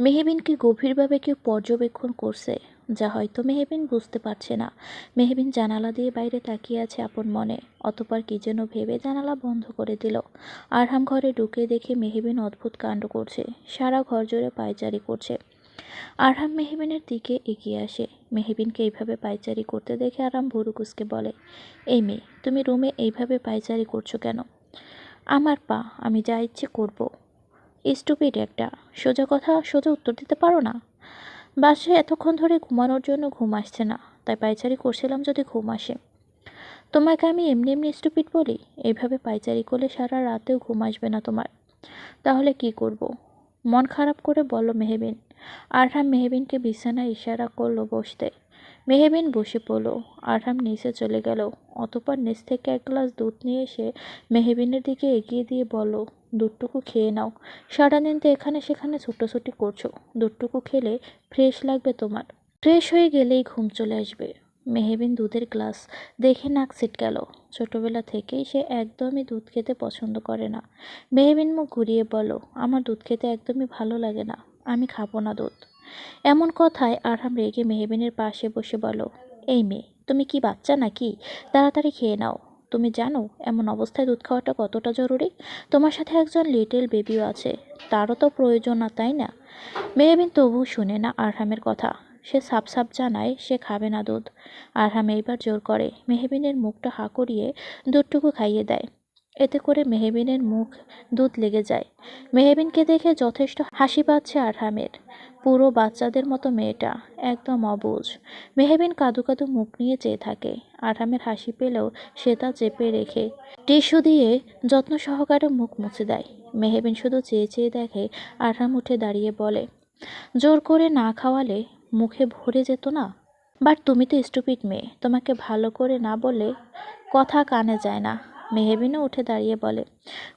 মেহবিনকে গভীরভাবে কেউ পর্যবেক্ষণ করছে, যা হয়তো মেহেবিন বুঝতে পারছে না। মেহবিন জানালা দিয়ে বাইরে তাকিয়ে আছে আপন মনে, অতপর কি যেন ভেবে জানালা বন্ধ করে দিল। আরহাম ঘরে ঢুকে দেখে মেহেবিন অদ্ভুত কাণ্ড করছে, সারা ঘর জুড়ে পায়চারি করছে। আরহাম মেহেবিনের দিকে এগিয়ে আসে। মেহেবিনকে এইভাবে পায়চারি করতে দেখে আরাম ভুরুকুসকে বলে, এই মেয়ে, তুমি রুমে এইভাবে পায়চারি করছ কেন? আমার পা, আমি যা ইচ্ছে করব। স্টুপিড একটা। সোজা কথা, সোজা উত্তর দিতে পারো না? বাসায় এতক্ষণ ধরে ঘুমানোর জন্য ঘুম আসছে না, তাই পায়চারি করছিলাম যদি ঘুম আসে। তোমাকে আমি এমনি এমনি স্টুপিড বলি? এইভাবে পায়চারি করলে সারা রাতেও ঘুম আসবে না তোমার। তাহলে কি করব। মন খারাপ করে বলল মেহেবিন। আরহাম মেহেবিনকে বিছানায় ইশারা করল বসতে। মেহেবিন বসে পড়ল। আরহাম নিচে চলে গেল। অতপর নিচ থেকে এক গ্লাস দুধ নিয়ে এসে মেহেবিনের দিকে এগিয়ে দিয়ে বলল দুধটুকু খেয়ে নাও। সারাদিন তো এখানে সেখানে ছুটোছুটি করছ। দুধটুকু খেলে ফ্রেশ লাগবে তোমার। ফ্রেশ হয়ে গেলেই ঘুম চলে আসবে। মেহেবিন দুধের গ্লাস দেখে নাক ছিটকাল। ছোটোবেলা থেকেই সে একদমই দুধ খেতে পছন্দ করে না। মেহেবিন মুখ ঘুরিয়ে বলো আমার দুধ খেতে একদমই ভালো লাগে না। আমি খাব না দুধ। এমন কথায় আরহাম রেগে মেহেবিনের পাশে বসে বলো এই মেয়ে, তুমি কি বাচ্চা নাকি? তাড়াতাড়ি খেয়ে নাও। তুমি জানো, এমন অবস্থায় দুধ খাওয়াটা কতটা জরুরি? তোমার সাথে একজন লিটল বেবিও আছে, তারও তো প্রয়োজন না, তাই না? মেহবিন তবু শুনে না আরহামের কথা। সে সাপ সাপ জানায় সে খাবে না দুধ। আরহাম এইবার জোর করে মেহবিনের মুখটা হা করিয়ে দুধটুকু খাইয়ে দেয়। এতে করে মেহবিনের মুখ দুধ লেগে যায়। মেহবিনকে দেখে যথেষ্ট হাসি পাচ্ছে আরহামের। পুরো বাচ্চাদের মতো মেয়েটা একদম অবুঝ। মেহেবিন কাদু কাদু মুখ নিয়ে চেয়ে থাকে। আরামের হাসি পেলেও সে তা চেপে রেখে টিস্যু দিয়ে যত্ন সহকারে মুখ মুছে দেয়। মেহেবিন শুধু চেয়ে চেয়ে দেখে আরাম উঠে দাঁড়িয়ে বলে, জোর করে না খাওয়ালে মুখে ভরে যেত না? বাট তুমি তো স্টুপিড মেয়ে, তোমাকে ভালো করে না বলে কথা কানে যায় না। মেহেবিনও উঠে দাঁড়িয়ে বলে,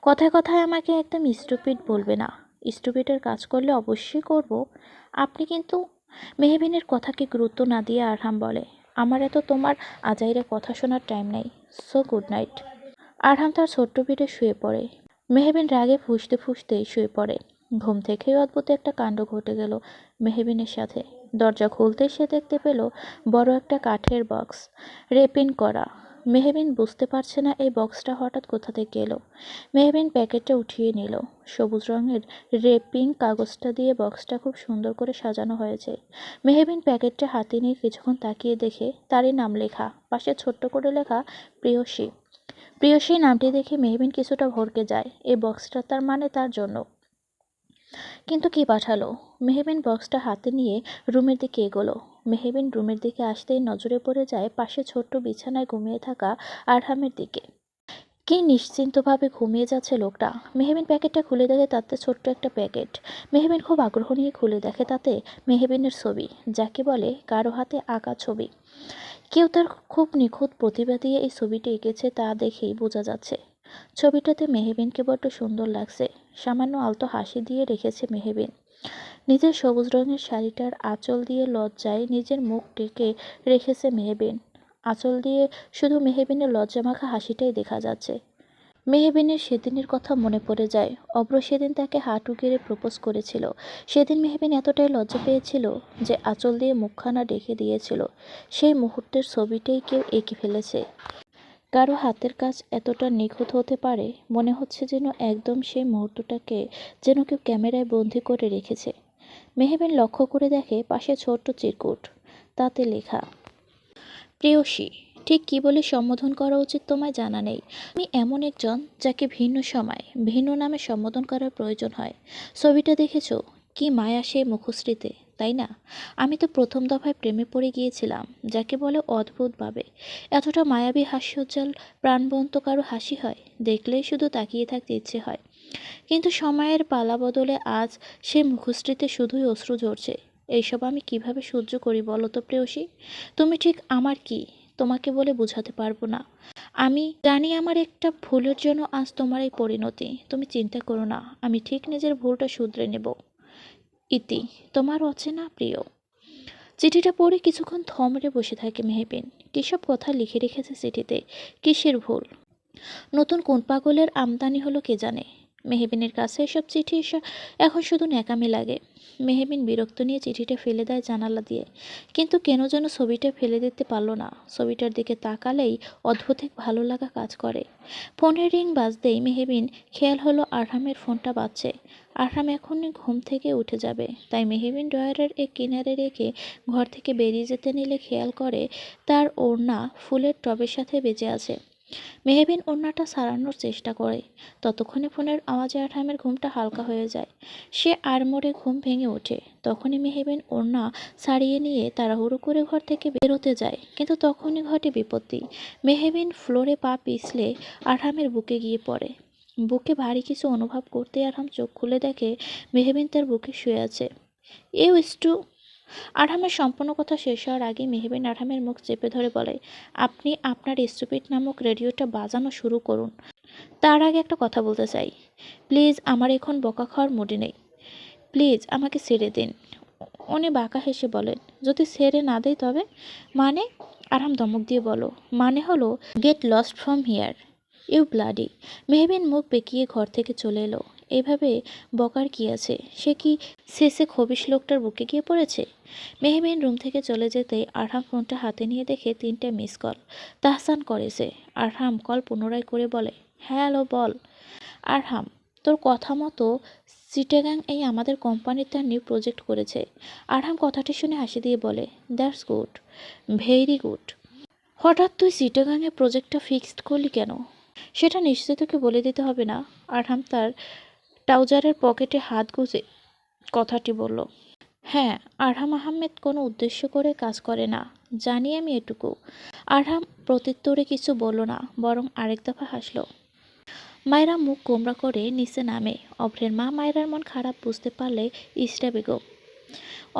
কথায় কথায় আমাকে একদম স্টুপিড বলবে না। স্টুপিডের কাজ করলে অবশ্যই করব। আপনি কিন্তু মেহবিনের কথাকে গুরুত্ব না দিয়ে আরহাম বলে, আমার এত তোমার আজাইরে কথা শোনার টাইম নেই সো গুড নাইট আরহাম তার ছোট্ট বেডে শুয়ে পড়ে। মেহবিন রাগে ফুসতে ফুসতেই শুয়ে পড়ে। ঘুম থেকেই অদ্ভুত একটা কাণ্ড ঘটে গেল মেহবিনের সাথে। দরজা খুলতে সে দেখতে পেল বড় একটা কাঠের বক্স রেপিন করা। মেহবিন বুঝতে পারছে না এই বক্সটা হঠাৎ কোথা থেকে এলো। মেহবিন প্যাকেটটা উঠিয়ে নিল। সবুজ রঙের রেপিং কাগজটা দিয়ে বক্সটা খুব সুন্দর করে সাজানো হয়েছে। মেহবিন প্যাকেটটা হাতে নিয়ে কিছুক্ষণ তাকিয়ে দেখে তারই নাম লেখা। পাশে ছোট্ট করে লেখা, প্রিয়সী। প্রিয়সী নামটি দেখে মেহবিন কিছুটা ভরকে যায়। এই বক্সটা তার মানে তার জন্য। কিন্তু কি পাঠালো? মেহবিন বক্সটা হাতে নিয়ে রুমের দিকে এগোলো। মেহবিন রুমের দিকে আসতেই নজরে পড়ে যায় পাশে ছোট্ট বিছানায় ঘুমিয়ে থাকা আরহামের দিকে। কি নিশ্চিন্তভাবে ঘুমিয়ে যাচ্ছে লোকটা। মেহেবিন প্যাকেটটা খুলে দেখে তাতে ছোট্ট একটা প্যাকেট। মেহেবিন খুব আগ্রহ নিয়ে খুলে দেখে তাতে মেহেবিনের ছবি। যাকে বলে কারও হাতে আঁকা ছবি। কেউ তার খুব নিখুঁত প্রতিভা দিয়ে এই ছবিটি এঁকেছে তা দেখেই বোঝা যাচ্ছে। ছবিটাতে মেহেবিনকে বড্ড সুন্দর লাগছে। সামান্য আলতো হাসি দিয়ে রেখেছে মেহবিন। নিজের সবুজ রঙের শাড়িটার আঁচল দিয়ে লজ্জায় নিজের মুখ ঢেকে রেখেছে মেহবিন। আঁচল দিয়ে শুধু মেহবিনের লজ্জামাখা হাসিটাই দেখা যাচ্ছে। মেহবিনের সেদিনের কথা মনে পড়ে যায়। অব্র সেদিন তাকে হাঁটু গেড়ে প্রপোজ করেছিল। সেদিন মেহবিন এতটাই লজ্জা পেয়েছিল যে আঁচল দিয়ে মুখখানা ডেকে দিয়েছিল। সেই মুহূর্তের ছবিটাই কেউ এঁকে ফেলেছে। কারও হাতের কাজ এতটা নিখুঁত হতে পারে, মনে হচ্ছে যেন একদম সেই মুহূর্তটাকে যেন কেউ ক্যামেরায় বন্দি করে রেখেছে। মেহবিন লক্ষ্য করে দেখে পাশে ছোট্ট চিরকুট, তাতে লেখা, প্রেয়সী, ঠিক কী বলে সম্বোধন করা উচিত তোমায় জানা নেই। আমি এমন একজন যাকে ভিন্ন সময়, ভিন্ন নামে সম্বোধন করার প্রয়োজন হয়। ছবিটা দেখেছ? কি মায়া সেই মুখশ্রীতে। তাই না? আমি তো প্রথম দফায় প্রেমে পড়ে গিয়েছিলাম, যাকে বলে অদ্ভুতভাবে। এতটা মায়াবী হাস্যোজ্জ্বল প্রাণবন্ত কারও হাসি হয়? দেখলেই শুধু তাকিয়ে থাকতে ইচ্ছে হয়। কিন্তু সময়ের পালা বদলে আজ সে মুখশ্রীতে শুধুই অশ্রু ঝরছে। এইসব আমি কীভাবে সহ্য করি বলো তো প্রেয়সী? তুমি ঠিক আমার কি? তোমাকে বলে বোঝাতে পারব না। আমি জানি আমার একটা ভুলের জন্য আজ তোমার এই পরিণতি। তুমি চিন্তা করো না, আমি ঠিক নিজের ভুলটা শুধরে নেব। ইতি, তোমার অচেনা প্রিয়। চিঠিটা পড়ে কিছুক্ষণ থমরে বসে থাকে মেহেবিন। কিসব কথা লিখে রেখেছে চিঠিতে? কিসের ভুল? নতুন কোন পাগলের আমদানি হলো কে জানে? মেহবিনের কাছে এসব চিঠি এখন শুধু ন্যাকামি লাগে। মেহেবিন বিরক্ত নিয়ে চিঠিটা ফেলে দেয় জানালা দিয়ে। কিন্তু কেন যেন ছবিটা ফেলে দিতে পারল না। ছবিটার দিকে তাকালেই অদ্ভুত এক ভালো লাগা কাজ করে। ফোনের রিং বাজতেই মেহেবিন খেয়াল হলো আরহামের ফোনটা বাজছে। আরহাম এখনই ঘুম থেকে উঠে যাবে। তাই মেহেবিন ড্রয়ারের এক কিনারে রেখে ঘর থেকে বেরিয়ে যেতে নিলে খেয়াল করে তার ওড়না ফুলের টবের সাথে বেঁচে আছে। মেহবিন ওড়নাটা সারানোর চেষ্টা করে। ততক্ষণে ফোনের আওয়াজে আঠামের ঘুমটা হালকা হয়ে যায়। সে আর মোড়ে ঘুম ভেঙে ওঠে। তখনই মেহবিন ওড়না সারিয়ে নিয়ে তাড়াহুড়ো করে ঘর থেকে বেরোতে যায়। কিন্তু তখনই ঘটে বিপত্তি। মেহবিন ফ্লোরে পা পিছলে আঠামের বুকে গিয়ে পড়ে। বুকে ভারী কিছু অনুভব করতে আরহাম চোখ খুলে দেখে মেহবিন তার বুকে শুয়ে আছে। এও স্টু আরহামের সম্পূর্ণ কথা শেষ হওয়ার আগে মেহবিন আরহামের মুখ চেপে ধরে বলে, আপনি আপনার স্টুপিড নামক রেডিওটা বাজানো শুরু করুন। তার আগে একটা কথা বলতে চাই। প্লিজ, আমার এখন বকা খাওয়ার মুডে নেই। প্লিজ, আমাকে ছেড়ে দিন। উনি বাঁকা হেসে বলেন, যদি ছেড়ে না দেয় তবে? মানে? আরাম ধমক দিয়ে বলো মানে হলো get lost from here you bloody Mehbin মুখ বেঁকিয়ে ঘর থেকে চলে এলো। এভাবে বকার কি আছে? সে কি শেষে খবিশ লোকটার বুকে গিয়ে পড়েছে? মেহবিন রুম থেকে চলে যেতেই আরহাম ফোনটা হাতে নিয়ে দেখে তিনটে মিস কল। তাহসান করেছে আরহাম কল পুনরায় করে বলে, হ্যালো, বল। আরহাম, তোর কথা মতো সিটেগাং এই আমাদের কোম্পানির তার নিউ প্রজেক্ট করেছে। আরহাম কথাটি শুনে হাসি দিয়ে বলে, দ্যাটস গুড। Very good. হঠাৎ তুই সিটেগাংয়ের প্রজেক্টটা ফিক্সড করলি কেন? সেটা নিশ্চয় তোকে বলে দিতে হবে না। আরহাম তার ট্রাউজারের পকেটে হাত গুজে কথাটি বলল হ্যাঁ আরহাম আহমেদ কোনো উদ্দেশ্য করে কাজ করে না। জানি আমি এটুকু। আরহাম প্রত্যুত্তরে কিছু বলল না, বরং আরেক দফা হাসল। মায়েরা মুখ কোমরা করে নিচে নামে। অভ্রের মা মায়েরার মন খারাপ, বুঝতে পারলে ইস্টা বেগম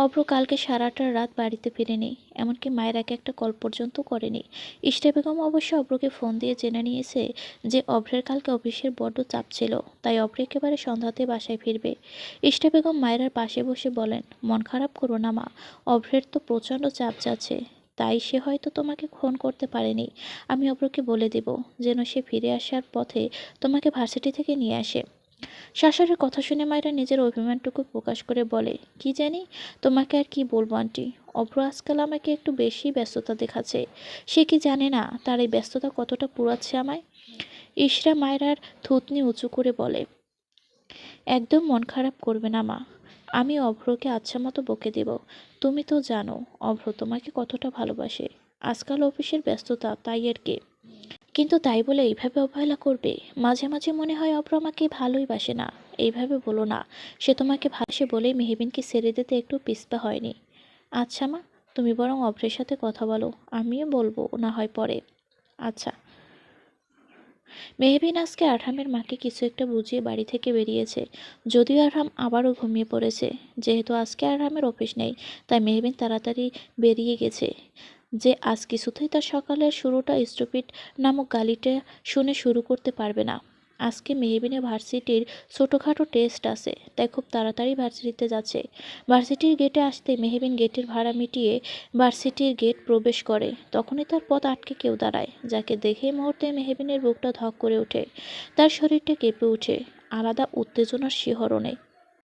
অভ্র কালকে সারাটা রাত বাড়িতে ফিরেনি, এমনকি মায়ের একে একটা কল পর্যন্ত করেনি। ইস্টা বেগম অবশ্য অভ্রকে ফোন দিয়ে জেনে নিয়েছে যে, অভ্রের কালকে অফিসের বড্ড চাপ ছিল, তাই অভ্র একেবারে সন্ধ্যাতে বাসায় ফিরবে। ইস্টা বেগম মায়েরার পাশে বসে বলেন, মন খারাপ করো না মা, অভ্রের তো প্রচণ্ড চাপ যাচ্ছে, তাই সে হয়তো তোমাকে ফোন করতে পারেনি। আমি অভ্রকে বলে দেব, যেন সে ফিরে আসার পথে তোমাকে ভার্সিটি থেকে নিয়ে আসে। শাশুড়ির কথা শুনে মায়েরা নিজের অভিমানটুকু প্রকাশ করে বলে, কি জানি, তোমাকে আর কি বলব, আন্টি? অভ্র আজকাল আমাকে একটু বেশি ব্যস্ততা দেখাচ্ছে। সে কি জানে না তার এই ব্যস্ততা কতটা পুরাচ্ছে আমায়? ইশরা মায়েরার থুতনি উঁচু করে বলে, একদম মন খারাপ করবে না মা। আমি অভ্রকে আচ্ছা মতো বকে দেব। তুমি তো জানো, অভ্র তোমাকে কতটা ভালোবাসে। আজকাল অফিসের ব্যস্ততা, তাই আর কি। কিন্তু তাই বলে এইভাবে অবহেলা করবে? মাঝে মাঝে মনে হয় অভ্র আমাকে ভালোই বাসে না। এইভাবে বলো না। সে তোমাকে ভাসে বলেই মেহবিনকে ছেড়ে দিতে একটু পিস্পা হয়নি। আচ্ছা মা, তুমি বরং অভ্রের সাথে কথা বলো। আমিও বলব, না হয় পরে। আচ্ছা। মেহবিন আজকে আরহামের মাকে কিছু একটা বুঝিয়ে বাড়ি থেকে বেরিয়েছে। যদিও আরহাম আবারও ঘুমিয়ে পড়েছে। যেহেতু আজকে আরহামের অফিস নেই, তাই মেহবিন তাড়াতাড়ি বেরিয়ে গেছে। যে আজ কিছুতেই তার সকালের শুরুটা স্টুপিড নামক গালিটা শুনে শুরু করতে পারবে না। আজকে মেহবিনে ভার্সিটির ছোটোখাটো টেস্ট আছে। তাই খুব তাড়াতাড়ি ভার্সিটিতে যাচ্ছে। ভার্সিটির গেটে আসতে মেহবিন গেটের ভাড়া মিটিয়ে ভার্সিটির গেট প্রবেশ করে। তখনই তার পথ আটকে কেউ দাঁড়ায়, যাকে দেখে মুহূর্তে মেহবিনের বুকটা ধক করে ওঠে। তার শরীরটা কেঁপে ওঠে। আলাদা উত্তেজনার শিহরণে।